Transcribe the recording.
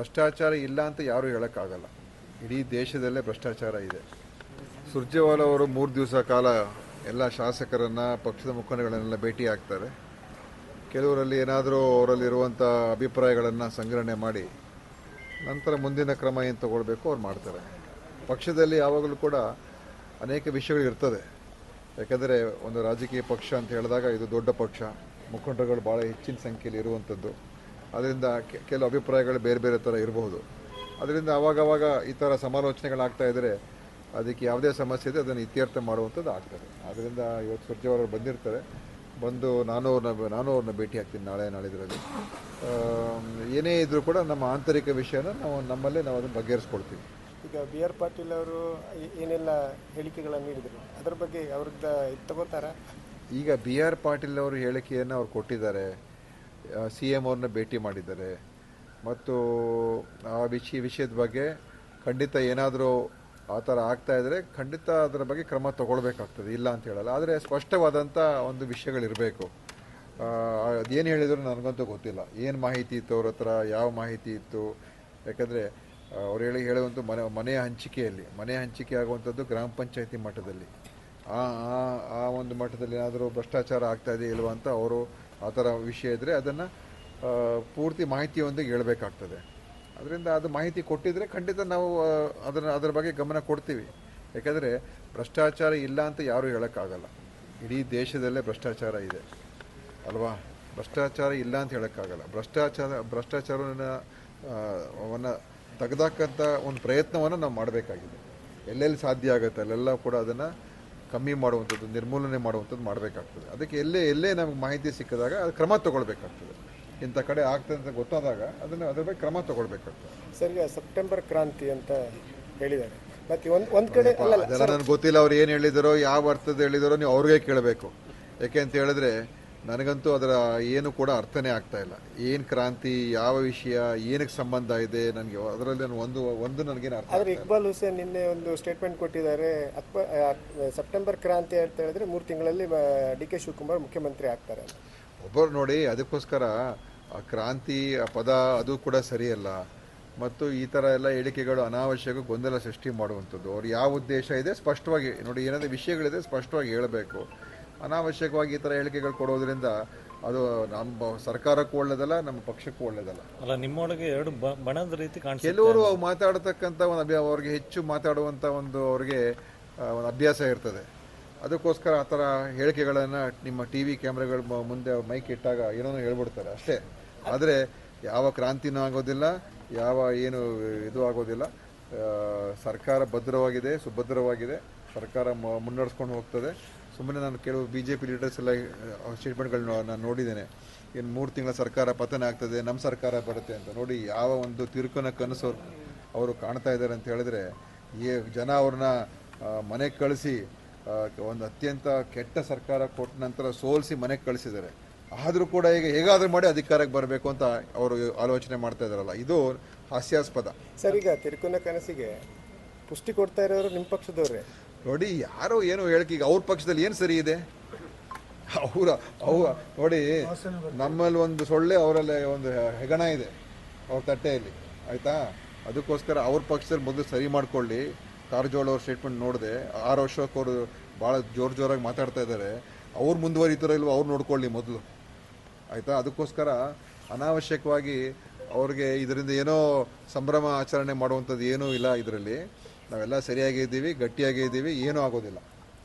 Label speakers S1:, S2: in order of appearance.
S1: ಭ್ರಷ್ಟಾಚಾರ ಇಲ್ಲ ಅಂತ ಯಾರೂ ಹೇಳೋಕ್ಕಾಗಲ್ಲ. ಇಡೀ ದೇಶದಲ್ಲೇ ಭ್ರಷ್ಟಾಚಾರ ಇದೆ. ಸುರ್ಜೇವಾಲ ಅವರು ಮೂರು ದಿವಸ ಕಾಲ ಎಲ್ಲ ಶಾಸಕರನ್ನು, ಪಕ್ಷದ ಮುಖಂಡಗಳನ್ನೆಲ್ಲ ಭೇಟಿ ಆಗ್ತಾರೆ. ಕೆಲವರಲ್ಲಿ ಏನಾದರೂ ಅವರಲ್ಲಿರುವಂಥ ಅಭಿಪ್ರಾಯಗಳನ್ನು ಸಂಗ್ರಹಣೆ ಮಾಡಿ ನಂತರ ಮುಂದಿನ ಕ್ರಮ ಏನು ತಗೊಳ್ಬೇಕು ಅವ್ರು ಮಾಡ್ತಾರೆ. ಪಕ್ಷದಲ್ಲಿ ಯಾವಾಗಲೂ ಕೂಡ ಅನೇಕ ವಿಷಯಗಳು ಇರ್ತದೆ. ಯಾಕಂದರೆ ಒಂದು ರಾಜಕೀಯ ಪಕ್ಷ ಅಂತ ಹೇಳಿದಾಗ ಇದು ದೊಡ್ಡ ಪಕ್ಷ. ಮುಖಂಡರುಗಳು ಭಾಳ ಹೆಚ್ಚಿನ ಸಂಖ್ಯೆಯಲ್ಲಿ ಇರುವಂಥದ್ದು ಅದರಿಂದ ಕೆಲವು ಅಭಿಪ್ರಾಯಗಳು ಬೇರೆ ಬೇರೆ ಥರ ಇರಬಹುದು ಅದರಿಂದ ಅವಾಗವಾಗ ಈ ಥರ ಸಮಾಲೋಚನೆಗಳಾಗ್ತಾ ಇದ್ದರೆ ಅದಕ್ಕೆ ಯಾವುದೇ ಸಮಸ್ಯೆ ಇದೆ ಅದನ್ನು ಇತ್ಯರ್ಥ ಮಾಡುವಂಥದ್ದು ಆಗ್ತದೆ. ಆದ್ದರಿಂದ ಇವತ್ತು ಸುರ್ಜೇವಾಲ ಅವರು ಬಂದಿರ್ತಾರೆ. ಬಂದು ನಾನು ಅವ್ರನ್ನ ನಾನು ಅವ್ರನ್ನ ಭೇಟಿ ಆಗ್ತೀನಿ ನಾಳೆ ನಾಳಿದ್ರಲ್ಲಿ. ಏನೇ ಇದ್ದರೂ ಕೂಡ ನಮ್ಮ ಆಂತರಿಕ ವಿಷಯನ ನಾವು ನಮ್ಮಲ್ಲೇ ನಾವು ಅದನ್ನು ಬಗೆಹರಿಸ್ಕೊಳ್ತೀವಿ.
S2: ಈಗ ಬಿ ಆರ್ ಪಾಟೀಲ್ ಅವರು ಏನೆಲ್ಲ ಹೇಳಿಕೆಗಳನ್ನು ನೀಡಿದರು? ಅದರ ಬಗ್ಗೆ ಅವ್ರದ್ದ ತಗೋತಾರ?
S1: ಈಗ ಬಿ ಆರ್ ಪಾಟೀಲ್ ಅವರು ಹೇಳಿಕೆಯನ್ನು ಅವ್ರು ಕೊಟ್ಟಿದ್ದಾರೆ. ಸಿ ಎಂ ಅವ್ರನ್ನ ಭೇಟಿ ಮಾಡಿದ್ದಾರೆ. ಮತ್ತು ಆ ವಿಷಯ ವಿಷಯದ ಬಗ್ಗೆ ಖಂಡಿತ ಏನಾದರೂ ಆ ಥರ ಆಗ್ತಾ ಇದ್ದರೆ ಖಂಡಿತ ಅದರ ಬಗ್ಗೆ ಕ್ರಮ ತಗೊಳ್ಬೇಕಾಗ್ತದೆ, ಇಲ್ಲ ಅಂತ ಹೇಳಲ್ಲ. ಆದರೆ ಸ್ಪಷ್ಟವಾದಂಥ ಒಂದು ವಿಷಯಗಳಿರಬೇಕು. ಅದೇನು ಹೇಳಿದ್ರು ನನಗಂತೂ ಗೊತ್ತಿಲ್ಲ. ಏನು ಮಾಹಿತಿ ಇತ್ತು ಅವ್ರ ಹತ್ರ, ಯಾವ ಮಾಹಿತಿ ಇತ್ತು? ಯಾಕಂದರೆ ಅವ್ರು ಹೇಳಿ ಹೇಳುವಂಥ ಮನೆ, ಮನೆಯ ಹಂಚಿಕೆಯಲ್ಲಿ ಮನೆ ಹಂಚಿಕೆ ಆಗುವಂಥದ್ದು ಗ್ರಾಮ ಪಂಚಾಯತಿ ಮಟ್ಟದಲ್ಲಿ. ಆ, ಆ- ಒಂದು ಮಟ್ಟದಲ್ಲಿ ಏನಾದರೂ ಭ್ರಷ್ಟಾಚಾರ ಆಗ್ತಾ ಇದೆ ಇಲ್ವಾ ಅಂತ ಅವರು ಆ ಥರ ವಿಷಯ ಇದ್ದರೆ ಅದನ್ನು ಪೂರ್ತಿ ಮಾಹಿತಿಯೊಂದಿಗೆ ಹೇಳಬೇಕಾಗ್ತದೆ. ಅದರಿಂದ ಅದು ಮಾಹಿತಿ ಕೊಟ್ಟಿದ್ರೆ ಖಂಡಿತ ನಾವು ಅದರ ಅದರ ಬಗ್ಗೆ ಗಮನ ಕೊಡ್ತೀವಿ. ಯಾಕಂದರೆ ಭ್ರಷ್ಟಾಚಾರ ಇಲ್ಲ ಅಂತ ಯಾರೂ ಹೇಳೋಕ್ಕಾಗಲ್ಲ. ಇಡೀ ದೇಶದಲ್ಲೇ ಭ್ರಷ್ಟಾಚಾರ ಇದೆ. ಅಲ್ವಾ? ಭ್ರಷ್ಟಾಚಾರ ಇಲ್ಲ ಅಂತ ಹೇಳೋಕ್ಕಾಗಲ್ಲ. ಭ್ರಷ್ಟಾಚಾರ, ಭ್ರಷ್ಟಾಚಾರವನ್ನು ಅವನ್ನು ತೆಗೆದಾಕಂಥ ಒಂದು ಪ್ರಯತ್ನವನ್ನು ನಾವು ಮಾಡಬೇಕಾಗಿದೆ. ಎಲ್ಲೆಲ್ಲಿ ಸಾಧ್ಯ ಆಗುತ್ತೆ, ಅಲ್ಲೆಲ್ಲ ಕೂಡ ಅದನ್ನು ಕಮ್ಮಿ ಮಾಡುವಂಥದ್ದು ನಿರ್ಮೂಲನೆ ಮಾಡುವಂಥದ್ದು ಮಾಡಬೇಕಾಗ್ತದೆ. ಅದಕ್ಕೆ ಎಲ್ಲೇ ಎಲ್ಲೇ ನಮಗೆ ಮಾಹಿತಿ ಸಿಕ್ಕಿದಾಗ ಅದು ಕ್ರಮ ತಗೊಳ್ಬೇಕಾಗ್ತದೆ. ಇಂಥ ಕಡೆ ಆಗ್ತದೆ ಅಂತ ಗೊತ್ತಾದಾಗ ಅದನ್ನು ಅದ್ರ ಬಗ್ಗೆ ಕ್ರಮ ತಗೊಳ್ಬೇಕಾಗ್ತದೆ.
S2: ಸರ್ ಈಗ ಸೆಪ್ಟೆಂಬರ್ ಕ್ರಾಂತಿ ಅಂತ ಹೇಳಿದ್ದಾರೆ. ಮತ್ತೆ ಒಂದು ಒಂದು ಕಡೆ
S1: ಅದೆಲ್ಲ ನನಗೆ ಗೊತ್ತಿಲ್ಲ ಅವ್ರು ಏನು ಹೇಳಿದಾರೋ ಯಾವ ಅರ್ಥದ ಹೇಳಿದಾರೋ ನೀವು ಅವ್ರಿಗೆ ಕೇಳಬೇಕು. ಯಾಕೆ ಅಂತ ಹೇಳಿದ್ರೆ ನನಗಂತೂ ಅದರ ಏನು ಕೂಡ ಅರ್ಥನೇ ಆಗ್ತಾ ಇಲ್ಲ. ಏನು ಕ್ರಾಂತಿ ಯಾವ ವಿಷಯ ಏನಕ್ಕೆ ಸಂಬಂಧ ಇದೆ ನನಗೆ ಅದರಲ್ಲಿ ನಾನು ಒಂದು ಒಂದು ನನಗೇನು ಅರ್ಥ
S2: ಆದರೆ ಇಕ್ಬಾಲ್ ಹುಸೇನ್ ನಿನ್ನೆ ಒಂದು ಸ್ಟೇಟ್ಮೆಂಟ್ ಕೊಟ್ಟಿದ್ದಾರೆ. ಅಕ್ಬ ಸೆಪ್ಟೆಂಬರ್ ಕ್ರಾಂತಿ ಅಂತ ಹೇಳಿದ್ರೆ ಮೂರು ತಿಂಗಳಲ್ಲಿ ಡಿ ಕೆ ಶಿವಕುಮಾರ್ ಮುಖ್ಯಮಂತ್ರಿ ಆಗ್ತಾರೆ
S1: ಒಬ್ಬರು ನೋಡಿ ಅದಕ್ಕೋಸ್ಕರ ಆ ಕ್ರಾಂತಿ ಆ ಪದ ಅದು ಕೂಡ ಸರಿಯಲ್ಲ. ಮತ್ತು ಈ ಥರ ಎಲ್ಲ ಹೇಳಿಕೆಗಳು ಅನಾವಶ್ಯಕ ಗೊಂದಲ ಸೃಷ್ಟಿ ಮಾಡುವಂಥದ್ದು. ಅವ್ರು ಯಾವ ಉದ್ದೇಶ ಇದೆ ಸ್ಪಷ್ಟವಾಗಿ ನೋಡಿ ಏನಾದರೂ ವಿಷಯಗಳಿದೆ ಸ್ಪಷ್ಟವಾಗಿ ಹೇಳಬೇಕು. ಅನಾವಶ್ಯಕವಾಗಿ ಈ ಥರ ಹೇಳಿಕೆಗಳು ಕೊಡೋದ್ರಿಂದ ಅದು ನಮ್ಮ ಸರ್ಕಾರಕ್ಕೂ ಒಳ್ಳೇದಲ್ಲ ನಮ್ಮ ಪಕ್ಷಕ್ಕೂ ಒಳ್ಳೇದಲ್ಲ.
S3: ಅಲ್ಲ ನಿಮ್ಮೊಳಗೆ ಎರಡು ಬಣದ ರೀತಿ
S1: ಕೆಲವರು ಅವು ಮಾತಾಡತಕ್ಕಂಥ ಒಂದು ಅಭ್ಯಾಸ ಅವ್ರಿಗೆ ಹೆಚ್ಚು ಮಾತಾಡುವಂಥ ಒಂದು ಅವ್ರಿಗೆ ಒಂದು ಅಭ್ಯಾಸ ಇರ್ತದೆ. ಅದಕ್ಕೋಸ್ಕರ ಆ ಥರ ಹೇಳಿಕೆಗಳನ್ನು ನಿಮ್ಮ ಟಿ ವಿ ಕ್ಯಾಮ್ರಾಗಳು ಮುಂದೆ ಮೈಕ್ ಇಟ್ಟಾಗ ಏನೋ ಹೇಳ್ಬಿಡ್ತಾರೆ ಅಷ್ಟೇ. ಆದರೆ ಯಾವ ಕ್ರಾಂತಿನೂ ಆಗೋದಿಲ್ಲ ಯಾವ ಏನು ಇದು ಆಗೋದಿಲ್ಲ. ಸರ್ಕಾರ ಭದ್ರವಾಗಿದೆ ಸುಭದ್ರವಾಗಿದೆ. ಸರ್ಕಾರ ಮ- ಮುನ್ನಡೆಸ್ಕೊಂಡು ಹೋಗ್ತದೆ. ಸುಮ್ಮನೆ ನಾನು ಕೆಲವು ಬಿ ಜೆ ಪಿ ಲೀಡರ್ಸ್ ಎಲ್ಲ ಸ್ಟೇಟ್ಮೆಂಟ್ಗಳನ್ನ ನಾನು ನೋಡಿದ್ದೇನೆ. ಏನು ಮೂರು ತಿಂಗಳ ಸರ್ಕಾರ ಪತನ ಆಗ್ತದೆ ನಮ್ಮ ಸರ್ಕಾರ ಬರುತ್ತೆ ಅಂತ ನೋಡಿ ಯಾವ ಒಂದು ತಿರುಕನ ಕನಸು ಅವ್ರು- ಕಾಣ್ತಾ ಇದ್ದಾರೆ ಅಂತ ಹೇಳಿದ್ರೆ, ಈ ಜನ ಅವ್ರನ್ನ ಮನೆಗೆ ಕಳಿಸಿ ಒಂದು ಅತ್ಯಂತ ಕೆಟ್ಟ ಸರ್ಕಾರ ಕೊಟ್ಟ ನಂತರ ಸೋಲಿಸಿ ಮನೆಗೆ ಕಳಿಸಿದ್ದಾರೆ. ಆದರೂ ಕೂಡ ಈಗ ಹೇಗಾದರೂ ಮಾಡಿ ಅಧಿಕಾರಕ್ಕೆ ಬರಬೇಕು ಅಂತ ಅವರು ಆಲೋಚನೆ ಮಾಡ್ತಾ ಇದ್ದಾರಲ್ಲ, ಇದು ಹಾಸ್ಯಾಸ್ಪದ.
S2: ಸರ್, ಈಗ ತಿರುಕುನ ಕನಸಿಗೆ ಪುಷ್ಟಿ ಕೊಡ್ತಾ ಇರೋರು ನಿಮ್ಮ ಪಕ್ಷದವ್ರೆ.
S1: ನೋಡಿ, ಯಾರೋ ಏನು ಹೇಳಕ್ಕೆ ಈಗ ಅವ್ರ ಪಕ್ಷದಲ್ಲಿ ಏನು ಸರಿ ಇದೆ? ಅವರ ಅವ ನೋಡಿ, ನಮ್ಮಲ್ಲಿ ಒಂದು ಸೊಳ್ಳೆ ಅವರಲ್ಲಿ ಒಂದು ಹೆಗಣ ಇದೆ, ಅವ್ರ ತಟ್ಟೆಯಲ್ಲಿ, ಆಯ್ತಾ? ಅದಕ್ಕೋಸ್ಕರ ಅವ್ರ ಪಕ್ಷದಲ್ಲಿ ಮೊದಲು ಸರಿ ಮಾಡ್ಕೊಳ್ಳಿ. ಕಾರಜೋಳ ಅವ್ರ ಸ್ಟೇಟ್ಮೆಂಟ್ ನೋಡಿದೆ. ಆರು ವರ್ಷಕ್ಕೆ ಅವರು ಭಾಳ ಜೋರು ಜೋರಾಗಿ ಮಾತಾಡ್ತಾ ಇದ್ದಾರೆ. ಅವ್ರು ಮುಂದುವರಿತಾರೋ ಇಲ್ವೋ ಅವ್ರು ನೋಡ್ಕೊಳ್ಳಿ ಮೊದಲು, ಆಯಿತಾ? ಅದಕ್ಕೋಸ್ಕರ ಅನಾವಶ್ಯಕವಾಗಿ ಅವ್ರಿಗೆ ಇದರಿಂದ ಏನೋ ಸಂಭ್ರಮ ಆಚರಣೆ ಮಾಡುವಂಥದ್ದು ಏನೂ ಇಲ್ಲ ಇದರಲ್ಲಿ. ನಾವೆಲ್ಲ ಸರಿಯಾಗಿ ಇದ್ದೀವಿ ಗಟ್ಟಿಯಾಗಿ ಇದ್ದೀವಿ ಏನೂ ಆಗೋದಿಲ್ಲ.